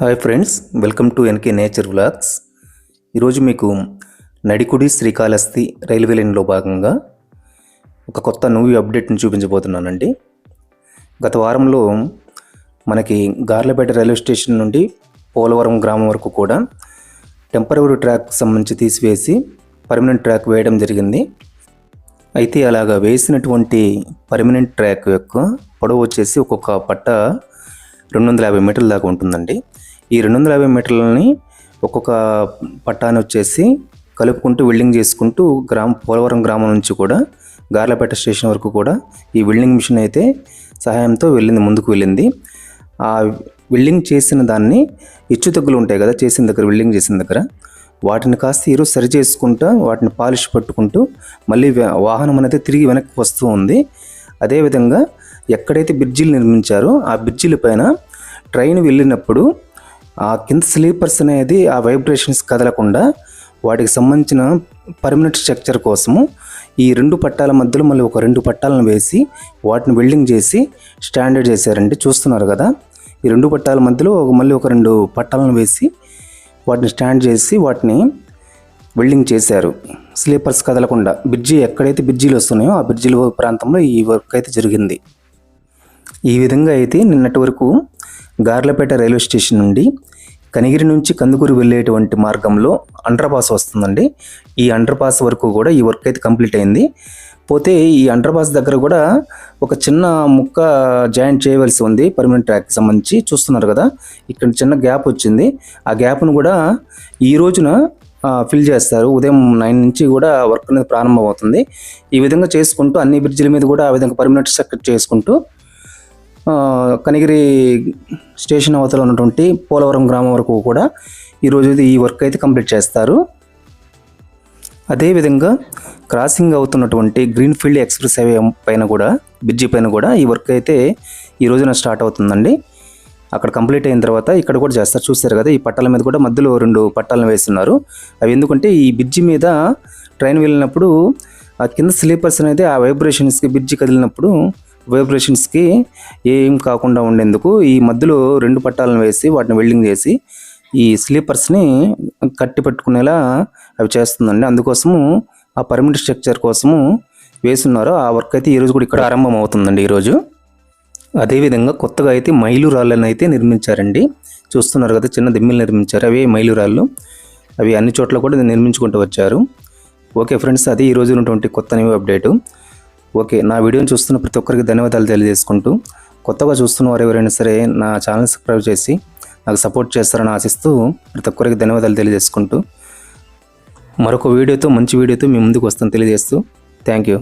Hi friends welcome to NK nature vlogs ఈరోజు మీకు Nadikudi Srikalahasti railway లైన్లో భాగంగా ఒక కొత్త మూవీ అప్డేట్ని చూపించబోతున్నానండి. గత వారంలో మనకి గార్లపేట రైల్వే స్టేషన్ నుండి పోలవరం గ్రామం వరకు కూడా టెంపరవరీ ట్రాక్ సంబంధించి తీసివేసి పర్మనెంట్ ట్రాక్ వేయడం జరిగింది. అయితే అలాగా వేసినటువంటి పర్మనెంట్ ట్రాక్ యొక్క పొడవు వచ్చేసి ఒక్కొక్క పట్ట రెండు వందల యాభై మీటర్ల దాకా ఉంటుందండి. ఈ రెండు వందల యాభై మీటర్లని ఒక్కొక్క పట్టాన్ని వచ్చేసి కలుపుకుంటూ వెల్డింగ్ చేసుకుంటూ గ్రామ పోలవరం గ్రామం నుంచి కూడా గార్లపేట స్టేషన్ వరకు కూడా ఈ వెల్డింగ్ మిషన్ అయితే సహాయంతో వెళ్ళింది ముందుకు వెళ్ళింది. ఆ వెల్డింగ్ చేసిన దాన్ని హెచ్చు తగ్గులు ఉంటాయి కదా చేసిన దగ్గర వెల్డింగ్ చేసిన దగ్గర వాటిని కాస్త ఈరోజు సరి చేసుకుంటూ వాటిని పాలిష్ పట్టుకుంటూ మళ్ళీ వాహనం అనేది తిరిగి వెనక్కి వస్తూ ఉంది. అదేవిధంగా ఎక్కడైతే బ్రిడ్జిలు నిర్మించారో ఆ బ్రిడ్జిల పైన ట్రైన్ వెళ్ళినప్పుడు ఆ కింద స్లీపర్స్ అనేది ఆ వైబ్రేషన్స్ కదలకుండా వాటికి సంబంధించిన పర్మనెంట్ స్ట్రక్చర్ కోసము ఈ రెండు పట్టాల మధ్యలో మళ్ళీ ఒక రెండు పట్టాలను వేసి వాటిని వెల్డింగ్ చేసి స్టాండర్డ్ చేశారండి. చూస్తున్నారు కదా? ఈ రెండు పట్టాల మధ్యలో ఒక మళ్ళీ ఒక రెండు పట్టాలను వేసి వాటిని స్టాండ్ చేసి వాటిని వెల్డింగ్ చేశారు. స్లీపర్స్ కదలకుండా బ్రిడ్జి ఎక్కడైతే బ్రిడ్జీలు వస్తున్నాయో ఆ బ్రిడ్జిల ప్రాంతంలో ఈ వర్క్ అయితే జరిగింది. ఈ విధంగా అయితే నిన్నటి వరకు గార్లపేట రైల్వే స్టేషన్ నుండి కనిగిరి నుంచి కందుకూరు వెళ్ళేటువంటి మార్గంలో అండర్ పాస్ వస్తుందండి. ఈ అండర్ పాస్ వరకు కూడా ఈ వర్క్ అయితే కంప్లీట్ అయింది. పోతే ఈ అండర్ పాస్ దగ్గర కూడా ఒక చిన్న ముక్క జాయింట్ చేయవలసి ఉంది. పర్మనెంట్ ట్రాక్కి సంబంధించి చూస్తున్నారు కదా. ఇక్కడ చిన్న గ్యాప్ వచ్చింది. ఆ గ్యాప్ను కూడా ఈ రోజున ఫిల్ చేస్తారు. ఉదయం నైన్ నుంచి కూడా వర్క్ అనేది ప్రారంభమవుతుంది. ఈ విధంగా చేసుకుంటూ అన్ని బ్రిడ్జిల మీద కూడా ఆ విధంగా పర్మనెంట్ స్ట్రక్చర్ చేసుకుంటూ కనిగిరి స్టేషన్ అవతల ఉన్నటువంటి పోలవరం గ్రామం వరకు కూడా ఈరోజు ఇది ఈ వర్క్ అయితే కంప్లీట్ చేస్తారు. అదేవిధంగా క్రాసింగ్ అవుతున్నటువంటి గ్రీన్ఫీల్డ్ ఎక్స్ప్రెస్ హైవే పైన కూడా బ్రిడ్జి పైన కూడా ఈ వర్క్ అయితే ఈ రోజున స్టార్ట్ అవుతుందండి. అక్కడ కంప్లీట్ అయిన తర్వాత ఇక్కడ కూడా చేస్తారు. చూస్తారు కదా ఈ పట్టాల మీద కూడా మధ్యలో రెండు పట్టాలను వేస్తున్నారు. అవి ఎందుకంటే ఈ బ్రిడ్జి మీద ట్రైన్ వెళ్ళినప్పుడు ఆ కింద స్లీపర్స్ అనేది ఆ వైబ్రేషన్స్కి బ్రిడ్జి కదిలినప్పుడు వైబ్రేషన్స్కి ఏం కాకుండా ఉండేందుకు ఈ మధ్యలో రెండు పట్టాలను వేసి వాటిని వెల్డింగ్ చేసి ఈ స్లీపర్స్ని కట్టి పెట్టుకునేలా అవి చేస్తుందండి. అందుకోసము ఆ పర్మనెంట్ స్ట్రక్చర్ కోసము వేస్తున్నారు ఆ వర్క్ అయితే ఈరోజు కూడా ఇక్కడ ఆరంభం అవుతుందండి ఈరోజు అదేవిధంగా కొత్తగా అయితే మైలురాళ్ళని అయితే నిర్మించారండి. చూస్తున్నారు కదా చిన్న దిమ్మిలు నిర్మించారు. అవే మైలురాళ్ళు అవి అన్ని చోట్ల కూడా నిర్మించుకుంటూ వచ్చారు. ఓకే ఫ్రెండ్స్ అది ఈరోజు ఉన్నటువంటి కొత్త న్యూ అప్డేటు ఓకే నా వీడియోని చూస్తున్న ప్రతి ఒక్కరికి ధన్యవాదాలు తెలియజేసుకుంటూ కొత్తగా చూస్తున్న వారు ఎవరైనా సరే నా ఛానల్ సబ్స్క్రైబ్ చేసి నాకు సపోర్ట్ చేస్తారని ఆశిస్తూ ప్రతి ఒక్కరికి ధన్యవాదాలు తెలియజేసుకుంటూ మరొక వీడియోతో మంచి వీడియోతో మీ ముందుకు వస్తాను తెలియజేస్తూ థ్యాంక్ యూ.